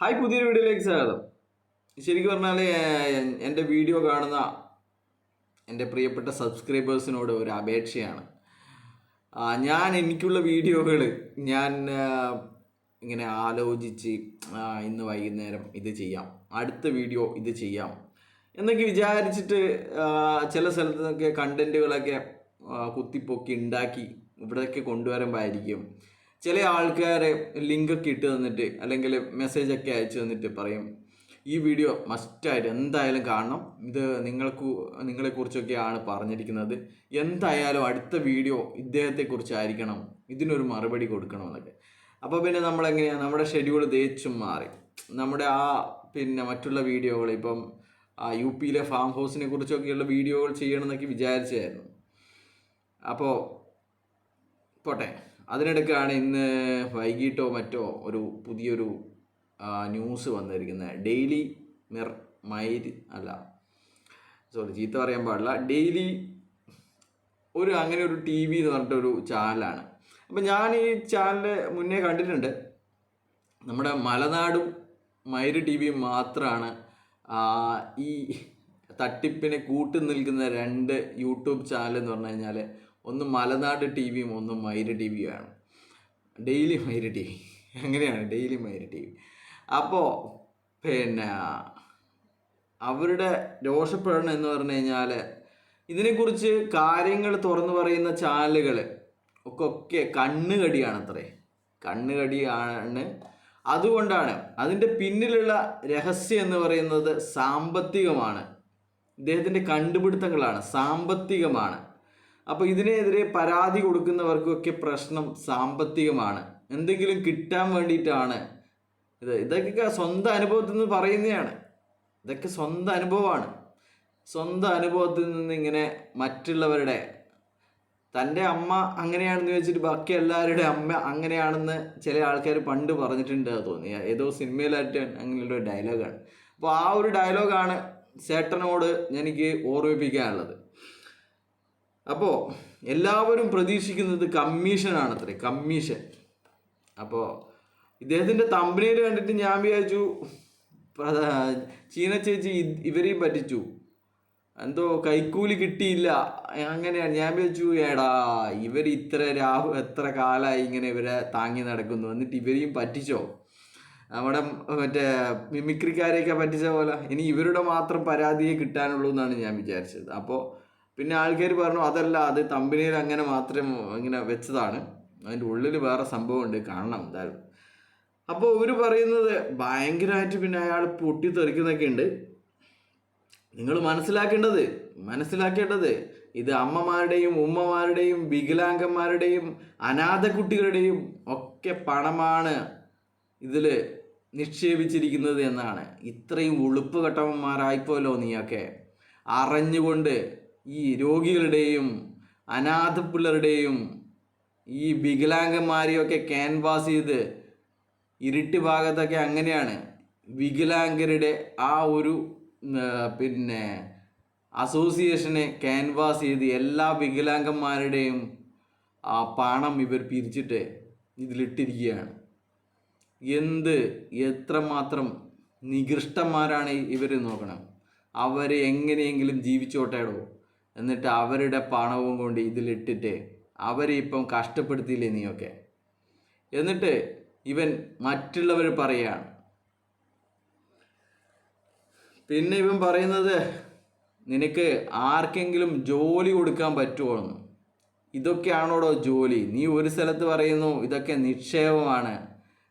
Hi പുതിയൊരു വീഡിയോയിലേക്ക് സ്വാഗതം. ശരിക്കും പറഞ്ഞാൽ എന്റെ വീഡിയോ കാണുന്ന എന്റെ പ്രിയപ്പെട്ട സബ്സ്ക്രൈബേഴ്സിനോട് ഒരു അപേക്ഷയാണ്. ഞാൻ എനിക്കുള്ള വീഡിയോകൾ ഞാൻ ഇങ്ങനെ ആലോചിച്ച് ഇന്ന് വൈകുന്നേരം ഇത് ചെയ്യാം. അടുത്ത വീഡിയോ ഇത് ചെയ്യാം. എന്നൊക്കെ വിചാരിച്ചിട്ട് ചില സ്ഥലത്ത് നിന്നൊക്കെ കണ്ടന്റുകളൊക്കെ കുത്തിപ്പൊക്കി ഉണ്ടാക്കി ഇവിടെയൊക്കെ കൊണ്ടുവരുമ്പോഴായിരിക്കും ചില ആൾക്കാരെ ലിങ്കൊക്കെ ഇട്ട് തന്നിട്ട് അല്ലെങ്കിൽ മെസ്സേജൊക്കെ അയച്ചു തന്നിട്ട് പറയും ഈ വീഡിയോ മസ്റ്റായിട്ട് എന്തായാലും കാണണം. ഇത് നിങ്ങൾക്ക് നിങ്ങളെക്കുറിച്ചൊക്കെയാണ് പറഞ്ഞിരിക്കുന്നത്. എന്തായാലും അടുത്ത വീഡിയോ ഇദ്ദേഹത്തെ കുറിച്ചായിരിക്കണം. ഇതിനൊരു മറുപടി കൊടുക്കണം എന്നൊക്കെ അപ്പോൾ പിന്നെ നമ്മളെങ്ങനെയാണ് നമ്മുടെ ഷെഡ്യൂൾ തേച്ചും മാറി. നമ്മുടെ ആ പിന്നെ മറ്റുള്ള വീഡിയോകൾ ഇപ്പം യു പിയിലെ ഫാം ഹൗസിനെ കുറിച്ചൊക്കെയുള്ള വീഡിയോകൾ ചെയ്യണമെന്നൊക്കെ വിചാരിച്ചായിരുന്നു. അപ്പോൾ പോട്ടെ. അതിനിടയ്ക്കാണ് ഇന്ന് വൈകിട്ടോ മറ്റോ ഒരു പുതിയൊരു ന്യൂസ് വന്നിരിക്കുന്നത്. ഡെയിലി മിർ മൈര് അല്ല. സോറി ചീത്ത പറയാൻ പാടില്ല. ഡെയിലി ഒരു അങ്ങനെ ഒരു ടി വി എന്ന് പറഞ്ഞിട്ടൊരു ചാനലാണ് അപ്പം ഞാൻ ഈ ചാനൽ മുന്നേ കണ്ടിട്ടുണ്ട്. നമ്മുടെ മലനാടും മൈര് ടി വിയും മാത്രമാണ് ഈ തട്ടിപ്പിനെ കൂട്ടു നിൽക്കുന്ന രണ്ട് യൂട്യൂബ് ചാനൽ എന്ന് പറഞ്ഞു കഴിഞ്ഞാൽ ഒന്ന് മലനാട് ടി വിയും ഒന്ന് മൈര് ടി വിയുമാണ് ഡെയിലി മൈര് ടി വി അങ്ങനെയാണ് ഡെയിലി മൈര് ടി വി അപ്പോൾ പിന്നെ അവരുടെ രോഷപ്പെടണം എന്ന് പറഞ്ഞു കഴിഞ്ഞാൽ ഇതിനെക്കുറിച്ച് കാര്യങ്ങൾ തുറന്നു പറയുന്ന ചാനലുകൾ ഒക്കെ ഒക്കെ കണ്ണുകടിയാണ് അത്രേ കണ്ണുകടിയാണ്. അതുകൊണ്ടാണ് അതിന്റെ പിന്നിലുള്ള രഹസ്യം എന്ന് പറയുന്നത് സാമ്പത്തികമാണ്. ഇദ്ദേഹത്തിന്റെ കണ്ടുപിടുത്തങ്ങളാണ്. സാമ്പത്തികമാണ്. അപ്പോൾ ഇതിനെതിരെ പരാതി കൊടുക്കുന്നവർക്കൊക്കെ പ്രശ്നം സാമ്പത്തികമാണ്. എന്തെങ്കിലും കിട്ടാൻ വേണ്ടിയിട്ടാണ്. ഇത് ഇതൊക്കെ സ്വന്തം അനുഭവത്തിൽ നിന്ന് പറയുന്നതാണ്. ഇതൊക്കെ സ്വന്തം അനുഭവമാണ്. സ്വന്തം അനുഭവത്തിൽ നിന്ന് ഇങ്ങനെ മറ്റുള്ളവരുടെ തന്റെ അമ്മ അങ്ങനെയാണെന്ന് വെച്ചിട്ട് ബാക്കി എല്ലാവരുടെ അമ്മ അങ്ങനെയാണെന്ന് ചില ആൾക്കാർ പണ്ട് പറഞ്ഞിട്ടുണ്ട് തോന്നി. ഏതോ സിനിമയിലായിട്ട് അങ്ങനെയുള്ള ഡയലോഗാണ് അപ്പോൾ ആ ഒരു ഡയലോഗാണ് ചേട്ടനോട് എനിക്ക് ഓർമ്മിപ്പിക്കാനുള്ളത്. അപ്പോൾ എല്ലാവരും പ്രതീക്ഷിക്കുന്നത് കമ്മീഷനാണ് അത്രേ കമ്മീഷൻ അപ്പോൾ ഇദ്ദേഹത്തിന്റെ തമ്പനിയിൽ കണ്ടിട്ട് ഞാൻ വിചാരിച്ചു ചീന ചേച്ചി ഇവരെയും പറ്റിച്ചു. എന്തോ കൈക്കൂലി കിട്ടിയില്ല. അങ്ങനെയാണ്. ഞാൻ വിചാരിച്ചു എടാ ഇവർ ഇത്ര രാഹു എത്ര കാലമായി ഇങ്ങനെ ഇവരെ താങ്ങി നടക്കുന്നു. എന്നിട്ട് ഇവരെയും പറ്റിച്ചോ? നമ്മുടെ മറ്റേ മിമിക്രിക്കാരെയൊക്കെ പറ്റിച്ച പോലെ. ഇനി ഇവരുടെ മാത്രം പരാതിയെ കിട്ടാനുള്ളൂ എന്നാണ് ഞാൻ വിചാരിച്ചത്. അപ്പോൾ പിന്നെ ആൾക്കാർ പറഞ്ഞു അതല്ല അത് തമ്പനിയിൽ അങ്ങനെ മാത്രം ഇങ്ങനെ വെച്ചതാണ്. അതിന്റെ ഉള്ളിൽ വേറെ സംഭവം ഉണ്ട് കാണണം എന്തായാലും. അപ്പോൾ ഇവർ പറയുന്നത് ഭയങ്കരമായിട്ട് പിന്നെ അയാൾ പൊട്ടിത്തെറിക്കുന്നൊക്കെ ഉണ്ട് നിങ്ങൾ മനസ്സിലാക്കേണ്ടത് മനസ്സിലാക്കേണ്ടത് ഇത് അമ്മമാരുടെയും ഉമ്മമാരുടെയും വികലാംഗന്മാരുടെയും അനാഥ കുട്ടികളുടെയും ഒക്കെ പണമാണ് ഇതിൽ നിക്ഷേപിച്ചിരിക്കുന്നത് എന്നാണ്. ഇത്രയും ഉളുപ്പ് കെട്ടവന്മാരായിപ്പോലോ നീയൊക്കെ. അറിഞ്ഞുകൊണ്ട് ഈ രോഗികളുടെയും അനാഥ പിള്ളേരുടെയും ഈ വികലാംഗന്മാരെയൊക്കെ ക്യാൻവാസ് ചെയ്ത് ഇരുട്ട് ഭാഗത്തൊക്കെ അങ്ങനെയാണ് വികലാംഗരുടെ ആ ഒരു പിന്നെ അസോസിയേഷനെ ക്യാൻവാസ് ചെയ്ത് എല്ലാ വികലാംഗന്മാരുടെയും ആ പണം ഇവർ പിരിച്ചിട്ട് ഇതിലിട്ടിരിക്കുകയാണ്. എന്ത് എത്രമാത്രം നികൃഷ്ടന്മാരാണ് ഇവർ നോക്കണം. അവരെ എങ്ങനെയെങ്കിലും ജീവിച്ചോട്ടേടോ എന്നിട്ട് അവരുടെ പണവും കൊണ്ട് ഇതിലിട്ടിട്ട് അവരെ ഇപ്പം കഷ്ടപ്പെടുത്തിയില്ലേ നീയൊക്കെ? എന്നിട്ട് ഇവൻ മറ്റുള്ളവർ പറയാണ്. പിന്നെ ഇവൻ പറയുന്നത് നിനക്ക് ആർക്കെങ്കിലും ജോലി കൊടുക്കാൻ പറ്റുമോ? എന്ന് ഇതൊക്കെയാണോടോ ജോലി? നീ ഒരു സ്ഥലത്ത് പറയുന്നു ഇതൊക്കെ നിക്ഷേപമാണ്.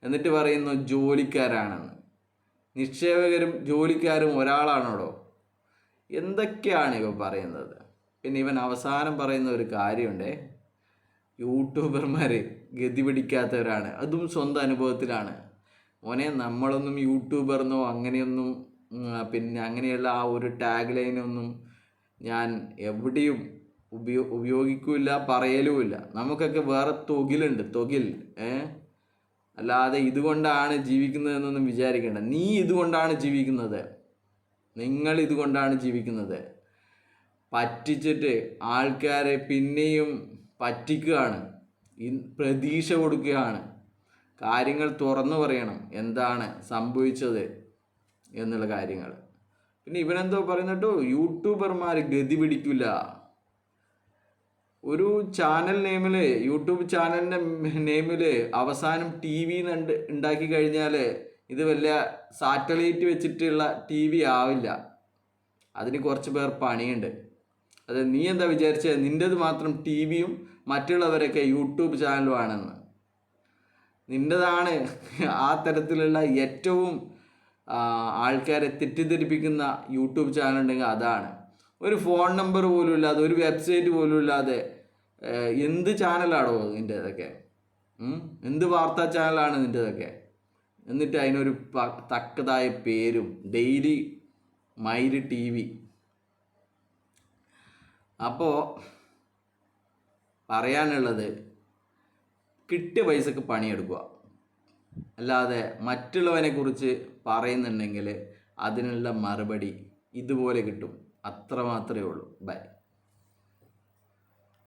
എന്നിട്ട് പറയുന്നു ജോലിക്കാരാണെന്ന് നിക്ഷേപകരും ജോലിക്കാരും ഒരാളാണോടോ? എന്തൊക്കെയാണ് ഇവ പറയുന്നത്? പിന്നെ ഇവൻ അവസാനം പറയുന്ന ഒരു കാര്യമുണ്ടേ. യൂട്യൂബർമാർ ഗതി പിടിക്കാത്തവരാണ്. അതും സ്വന്തം അനുഭവത്തിലാണ്. മോനെ നമ്മളൊന്നും യൂട്യൂബർന്നോ അങ്ങനെയൊന്നും പിന്നെ അങ്ങനെയുള്ള ആ ഒരു ടാഗ് ലൈനൊന്നും ഞാൻ എവിടെയും ഉപയോ ഉപയോഗിക്കില്ല പറയലുമില്ല. നമുക്കൊക്കെ വേറെ തൊകിലുണ്ട്. തൊകിൽ ഏ? അല്ലാതെ ഇതുകൊണ്ടാണ് ജീവിക്കുന്നതെന്നൊന്നും വിചാരിക്കേണ്ട. നീ ഇതുകൊണ്ടാണ് ജീവിക്കുന്നത്. നിങ്ങൾ ഇതുകൊണ്ടാണ് ജീവിക്കുന്നത്. പറ്റിച്ചിട്ട് ആൾക്കാരെ പിന്നെയും പറ്റിക്കുകയാണ്. പ്രതീക്ഷ കൊടുക്കുകയാണ്. കാര്യങ്ങൾ തുറന്നു പറയണം. എന്താണ് സംഭവിച്ചത് എന്നുള്ള കാര്യങ്ങൾ. പിന്നെ ഇവനെന്തോ പറയുന്നുട്ടോ യൂട്യൂബർമാർ ഗതി പിടിക്കില്ല. ഒരു ചാനൽ നെയിമിൽ യൂട്യൂബ് ചാനലിന്റെ നെയിമിൽ അവസാനം ടി വി ഉണ്ടാക്കി കഴിഞ്ഞാൽ ഇത് വലിയ സാറ്റലൈറ്റ് വെച്ചിട്ടുള്ള ടി വി ആവില്ല. അതിന് കുറച്ച് പേർ പണിയുണ്ട്. അത് നീ എന്താ വിചാരിച്ചത് നിന്റെത് മാത്രം ടി വിയും മറ്റുള്ളവരൊക്കെ യൂട്യൂബ് ചാനലും ആണെന്ന് നിന്റെതാണ് ആ തരത്തിലുള്ള ഏറ്റവും ആൾക്കാരെ തെറ്റിദ്ധരിപ്പിക്കുന്ന യൂട്യൂബ് ചാനൽ ഉണ്ടെങ്കിൽ അതാണ്. ഒരു ഫോൺ നമ്പർ പോലും ഇല്ലാതെ ഒരു വെബ്സൈറ്റ് പോലും ഇല്ലാതെ എന്ത് ചാനലാണോ നിന്റെതൊക്കെ? എന്ത് വാർത്താ ചാനലാണ് നിന്റെതൊക്കെ? എന്നിട്ട് അതിനൊരു തക്കതായ പേരും ഡെയിലി മൈര് ടി വി അപ്പോൾ പറയാനുള്ളത് കിട്ടിയ പൈസക്ക് പണിയെടുക്കുക. അല്ലാതെ മറ്റുള്ളവനെ കുറിച്ച് പറയുന്നുണ്ടെങ്കിൽ അതിനുള്ള മറുപടി ഇതുപോലെ കിട്ടും. അത്ര മാത്രമേ ഉള്ളൂ. ബൈ.